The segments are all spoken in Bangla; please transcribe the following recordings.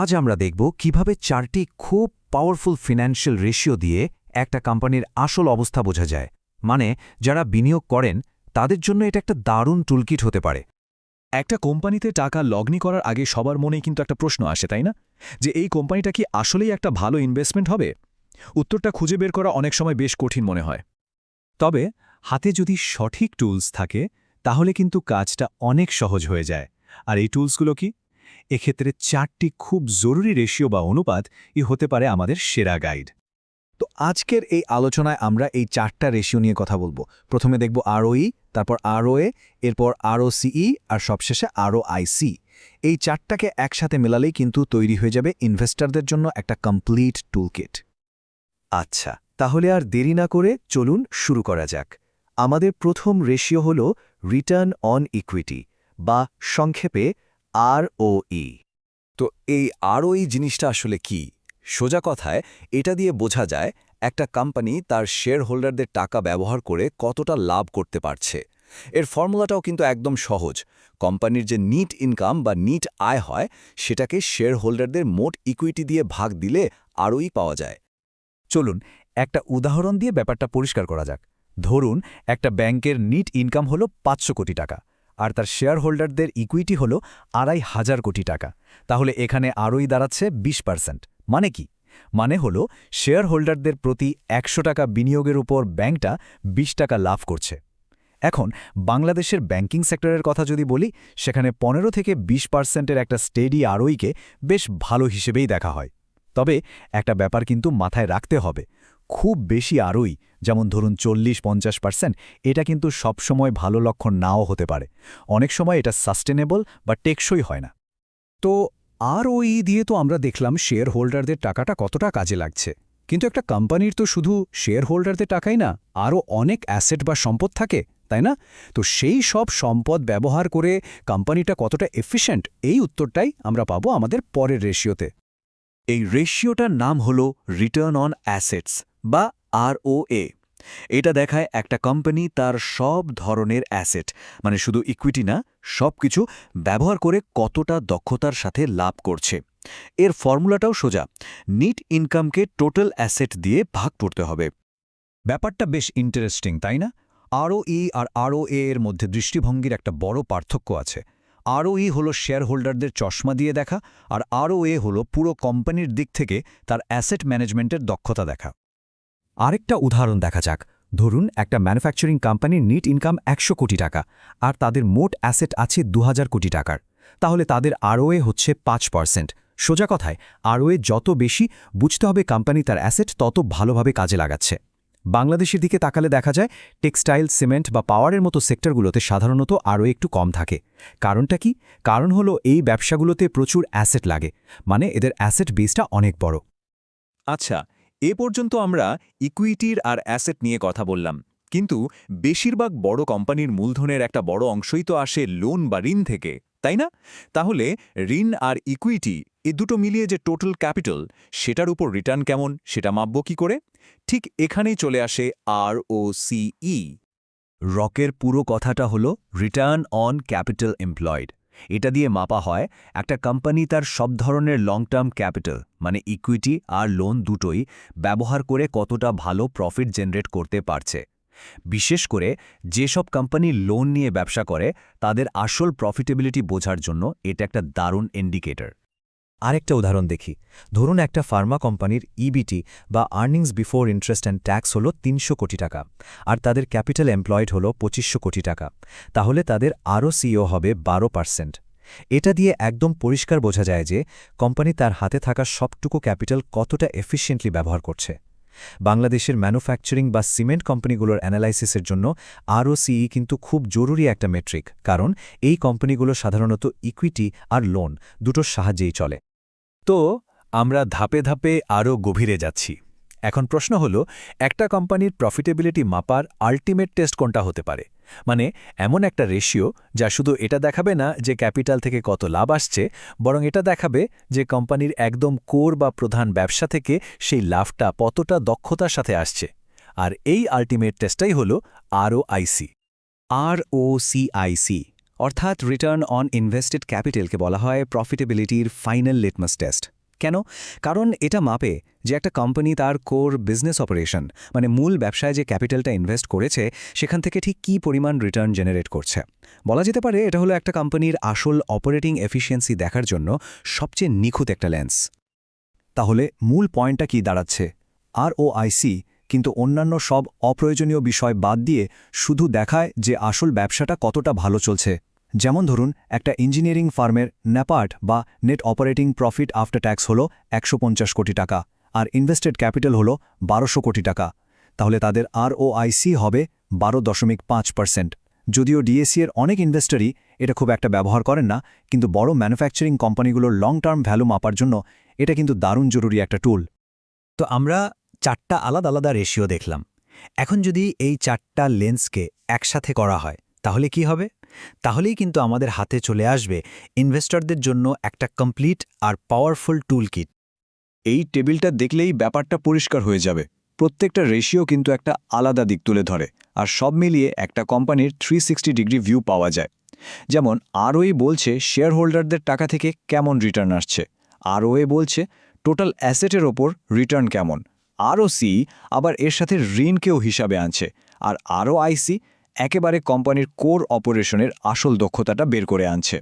আজ আমরা দেখব কীভাবে চারটি খুব পাওয়ারফুল ফিনান্সিয়াল রেশিও দিয়ে একটা কোম্পানির আসল অবস্থা বোঝা যায়। মানে যারা বিনিয়োগ করেন, তাদের জন্য এটা একটা দারুণ টুলকিট হতে পারে। একটা কোম্পানিতে টাকা লগ্নি করার আগে সবার মনেই কিন্তু একটা প্রশ্ন আসে, তাই না? যে এই কোম্পানিটা কি আসলেই একটা ভালো ইনভেস্টমেন্ট হবে? উত্তরটা খুঁজে বের করা অনেক সময় বেশ কঠিন মনে হয়। তবে, হাতে যদি সঠিক টুলস থাকে, তাহলে কিন্তু কাজটা অনেক সহজ হয়ে যায়। আর এই টুলসগুলো কি? এক্ষেত্রে চারটি খুব জরুরি রেশিও বা অনুপাত ই হতে পারে আমাদের সেরা গাইড। তো আজকের এই আলোচনায় আমরা এই চারটা রেশিও নিয়ে কথা বলব। প্রথমে দেখব আরওই তারপর আরওএ এরপর আরও সিই আর সবশেষে আরও আইসি এই চারটাকে একসাথে মেলালেই কিন্তু তৈরি হয়ে যাবে ইনভেস্টরদের জন্য একটা কমপ্লিট টুলকিট। আচ্ছা তাহলে আর দেরি না করে চলুন শুরু করা যাক। আমাদের প্রথম রেশিও হল রিটার্ন অন ইকুইটি বা সংক্ষেপে আরওই তো এই আরওই জিনিসটা আসলে কি? সোজা কথায়, এটা দিয়ে বোঝা যায় একটা কোম্পানি তার শেয়ার হোল্ডারদের টাকা ব্যবহার করে কতটা লাভ করতে পারছে। এর ফর্মুলাটাও কিন্তু একদম সহজ। কোম্পানির যে নিট ইনকাম বা নিট আয় হয়, সেটাকে শেয়ার হোল্ডারদের মোট ইকুইটি দিয়ে ভাগ দিলে আরওই পাওয়া যায়। চলুন, একটা উদাহরণ দিয়ে ব্যাপারটা পরিষ্কার করা যাক। ধরুন, একটা ব্যাংকের নিট ইনকাম হলো পাঁচশো কোটি টাকা। আর তার শেয়ার হোল্ডারদের ইকুইটি হলো আড়াই হাজার কোটি টাকা। তাহলে এখানে আরওই দাঁড়াচ্ছে বিশ পার্সেন্ট মানে কি? মানে হল শেয়ার হোল্ডারদের প্রতি একশো টাকা বিনিয়োগের উপর ব্যাংকটা ২০ টাকা লাভ করছে। এখন বাংলাদেশের ব্যাংকিং সেক্টরের কথা যদি বলি, সেখানে পনেরো থেকে ২০ পার্সেন্টের একটা স্টেডি আরওইকে বেশ ভালো হিসেবেই দেখা হয়। তবে একটা ব্যাপার কিন্তু মাথায় রাখতে হবে, খুব বেশি আরই যেমন ধরুন চল্লিশ, পঞ্চাশ পার্সেন্ট, এটা কিন্তু সবসময় ভালো লক্ষণ নাও হতে পারে। অনেক সময় এটা সাস্টেনেবল বা টেকসই হয় না। তো আরওই দিয়ে তো আমরা দেখলাম শেয়ার হোল্ডারদের টাকাটা কতটা কাজে লাগছে। কিন্তু একটা কোম্পানির তো শুধু শেয়ার হোল্ডারদের টাকাই না, আরও অনেক অ্যাসেট বা সম্পদ থাকে, তাই না? তো সেই সব সম্পদ ব্যবহার করে কোম্পানিটা কতটা এফিশিয়েন্ট, এই উত্তরটাই আমরা পাবো আমাদের পরের রেশিওতে। এই রেশিওটার নাম হল রিটার্ন অন অ্যাসেটস বা আরওএ। এটা দেখায় একটা কোম্পানি তার সব ধরনের অ্যাসেট মানে শুধু ইকুইটি না সব কিছু ব্যবহার করে কতটা দক্ষতার সাথে লাভ করছে। এর ফর্মুলাটাও সোজা নিট ইনকামকে টোটাল অ্যাসেট দিয়ে ভাগ করতে হবে। ব্যাপারটা বেশ ইন্টারেস্টিং তাই না? আরওই আর আরওএ এর মধ্যে দৃষ্টিভঙ্গির একটা বড় পার্থক্য আছে। আরওই হল শেয়ার হোল্ডারদের চশমা দিয়ে দেখা, আর আরওএ হল পুরো কোম্পানির দিক থেকে তার অ্যাসেট ম্যানেজমেন্টের দক্ষতা দেখা। আরেকটা উদাহরণ দেখা যাক। ধরুন, একটা ম্যানুফ্যাকচারিং কোম্পানির নিট ইনকাম একশো কোটি টাকা, আর তাদের মোট অ্যাসেট আছে দু হাজার কোটি টাকার। তাহলে তাদের আরওএ হচ্ছে পাঁচ পার্সেন্ট সোজা কথায় আরওএ যত বেশি, বুঝতে হবে কোম্পানি তার অ্যাসেট তত ভালোভাবে কাজে লাগাচ্ছে। বাংলাদেশের দিকে তাকালে দেখা যায় টেক্সটাইল সিমেন্ট বা পাওয়ারের মতো সেক্টরগুলোতে সাধারণত আরও একটু কম থাকে। কারণটা কি? কারণ হলো এই ব্যবসাগুলোতে প্রচুর অ্যাসেট লাগে। মানে এদের অ্যাসেট বেসটা অনেক বড়। আচ্ছা এ পর্যন্ত আমরা ইকুইটির আর অ্যাসেট নিয়ে কথা বললাম। কিন্তু বেশিরভাগ বড় কোম্পানির মূলধনের একটা বড় অংশই তো আসে লোন বা ঋণ থেকে, তাই না? তাহলে ঋণ আর ইকুইটি এ দুটো মিলিয়ে যে টোটাল ক্যাপিটাল, সেটার উপর রিটার্ন কেমন, সেটা মাপব কি করে? ঠিক এখানেই চলে আসে আর ও সিই রকের পুরো কথাটা হলো রিটার্ন অন ক্যাপিটাল এমপ্লয়েড। এটা দিয়ে মাপা হয় একটা কোম্পানি তার সব ধরনের লং টার্ম ক্যাপিটাল মানে ইকুইটি আর লোন দুটোই ব্যবহার করে কতটা ভালো প্রফিট জেনারেট করতে পারছে। বিশেষ করে যেসব কোম্পানি লোন নিয়ে ব্যবসা করে, তাদের আসল প্রফিটেবিলিটি বোঝার জন্য এটা একটা দারুণ ইন্ডিকেটর আরেকটা উদাহরণ দেখি। ধরুন একটা ফার্মা কোম্পানির ইবিটি বা earnings before interest and tax হল তিনশো কোটি টাকা, আর তাদের ক্যাপিটাল এমপ্লয়েড হল পঁচিশশো কোটি টাকা। তাহলে তাদের আরও সিও হবে বারো পার্সেন্ট এটা দিয়ে একদম পরিষ্কার বোঝা যায় যে কোম্পানি তার হাতে থাকা সবটুকু ক্যাপিটাল কতটা এফিশিয়েন্টলি ব্যবহার করছে। বাংলাদেশের ম্যানুফ্যাকচারিং বা সিমেন্ট কোম্পানিগুলোর অ্যানালাইসিসের জন্য আরওসিই কিন্তু খুব জরুরি একটা মেট্রিক কারণ এই কোম্পানিগুলো সাধারণত ইকুইটি আর লোন দুটোর সাহায্যেই চলে। তো, আমরা ধাপে ধাপে আরও গভীরে যাচ্ছি। এখন প্রশ্ন হল, একটা কোম্পানির প্রফিটেবিলিটি মাপার আল্টিমেট টেস্ট কোনটা হতে পারে? মানে এমন একটা রেশিও যা শুধু এটা দেখাবে না যে ক্যাপিটাল থেকে কত লাভ আসছে, বরং এটা দেখাবে যে কোম্পানির একদম কোর বা প্রধান ব্যবসা থেকে সেই লাভটা কতটা দক্ষতার সাথে আসছে। আর এই আল্টিমেট টেস্টটাই হল আরওআইসি আরওসিআইসি অর্থাৎ রিটার্ন অন ইনভেস্টেড ক্যাপিটালকে বলা হয় প্রফিটেবিলিটির ফাইনাল লিটমাস টেস্ট কেন? কারণ এটা মাপে যে একটা কোম্পানি তার কোর বিজনেস অপারেশন মানে মূল ব্যবসায় যে ক্যাপিটালটা ইনভেস্ট করেছে, সেখান থেকে ঠিক কী পরিমাণ রিটার্ন জেনারেট করছে। বলা যেতে পারে এটা হলো একটা কোম্পানির আসল অপারেটিং এফিসিয়েন্সি দেখার জন্য সবচেয়ে নিখুঁত একটা লেন্স তাহলে মূল পয়েন্টটা কি দাঁড়াচ্ছে? আর ও আইসি কিন্তু অন্যান্য সব অপ্রয়োজনীয় বিষয় বাদ দিয়ে শুধু দেখায় যে আসল ব্যবসাটা কতটা ভালো চলছে। যেমন ধরুন, একটা ইঞ্জিনিয়ারিং ফার্মের ন্যাপার্ট বা net operating profit after tax হল একশো পঞ্চাশ কোটি টাকা, আর ইনভেস্টেড ক্যাপিটাল হল বারোশো কোটি টাকা। তাহলে তাদের আর ও আইসি হবে বারো দশমিক পাঁচ পার্সেন্ট। যদিও ডিএসসি এর অনেক ইনভেস্টরই এটা খুব একটা ব্যবহার করেন না, কিন্তু বড় ম্যানুফ্যাকচারিং কোম্পানিগুলোর লং টার্ম ভ্যালু মাপার জন্য এটা কিন্তু দারুণ জরুরি একটা টুল। তো আমরা চারটা আলাদা আলাদা রেশিও দেখলাম। এখন যদি এই চারটা লেন্সকে একসাথে করা হয়, তাহলে কি হবে? তাহলেই কিন্তু আমাদের হাতে চলে আসবে ইনভেস্টরদের জন্য একটা কমপ্লিট আর পাওয়ারফুল টুল কিট এই টেবিলটা দেখলেই ব্যাপারটা পরিষ্কার হয়ে যাবে। প্রত্যেকটা রেশিও কিন্তু একটা আলাদা দিক তুলে ধরে আর সব মিলিয়ে একটা কোম্পানির থ্রি ডিগ্রি ভিউ পাওয়া যায়। যেমন আরওই বলছে শেয়ার হোল্ডারদের টাকা থেকে কেমন রিটার্ন আসছে। আরওএ বলছে টোটাল অ্যাসেটের ওপর রিটার্ন কেমন। আরও সি আবার এর সাথে ঋণকেও হিসাবে আনছে। আর আরও আইসি একেবারে কোম্পানির কোর অপারেশনের আসল দক্ষতাটা বের করে আনছে।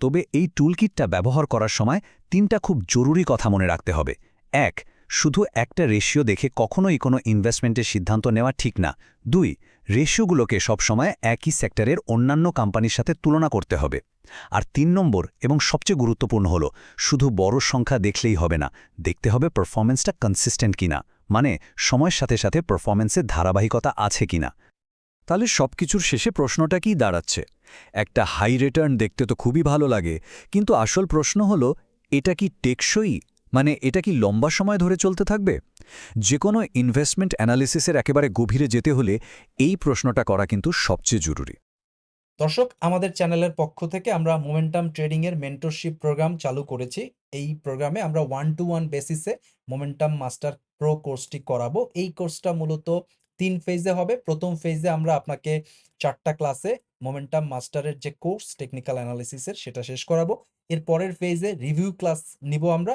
তবে এই টুলকিটটা ব্যবহার করার সময় তিনটা খুব জরুরি কথা মনে রাখতে হবে। এক, শুধু একটা রেশিও দেখে কখনোই কোনো ইনভেস্টমেন্টের সিদ্ধান্ত নেওয়া ঠিক না। দুই, রেশিওগুলোকে সবসময় একই সেক্টরের অন্যান্য কোম্পানির সাথে তুলনা করতে হবে। আর তিন নম্বর এবং সবচেয়ে গুরুত্বপূর্ণ হল, শুধু বড় সংখ্যা দেখলেই হবে না, দেখতে হবে পারফরমেন্সটা কনসিস্টেন্ট কিনা মানে সময়ের সাথে সাথে পারফরমেন্সের ধারাবাহিকতা আছে কিনা। তাহলে সবকিছুর শেষে প্রশ্নটা কি দাঁড়াচ্ছে? একটা হাই রিটার্ন দেখতে তো খুবই ভালো লাগে, কিন্তু আসল প্রশ্ন হলো, এটা কি টেকসই? মানে এটা কি লম্বা সময় ধরে চলতে থাকবে? যে কোনো ইনভেস্টমেন্ট অ্যানালিসিসের একেবারে গভীরে যেতে হলে এই প্রশ্নটা করা কিন্তু সবচেয়ে জরুরি। দর্শক, আমাদের চ্যানেলের পক্ষ থেকে আমরা মোমেন্টাম ট্রেডিং এর মেন্টরশিপ প্রোগ্রাম চালু করেছি। এই প্রোগ্রামে আমরা ওয়ান টু ওয়ান বেসিসে মোমেন্টাম মাস্টার প্রো কোর্সটি করাবো। এই কোর্সটা মূলত তিন ফেজে হবে। প্রথম ফেজে আমরা আপনাকে চারটা ক্লাসে মোমেন্টাম মাস্টারের যে কোর্স টেকনিক্যাল অ্যানালিসিসের সেটা শেষ করাবো। এর পরের ফেজে রিভিউ ক্লাস নিব আমরা।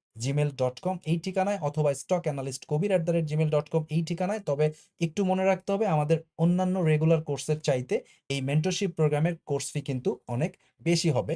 gmail dot com এই ঠিকানায় অথবা stock analyst Kabir at the rate gmail dot com এই ঠিকানায়। তবে একটু মনে রাখতে হবে, আমাদের অন্যান্য রেগুলার কোর্সের চাইতে এই মেন্টরশিপ প্রোগ্রামের কোর্স ফি কিন্তু অনেক বেশি হবে।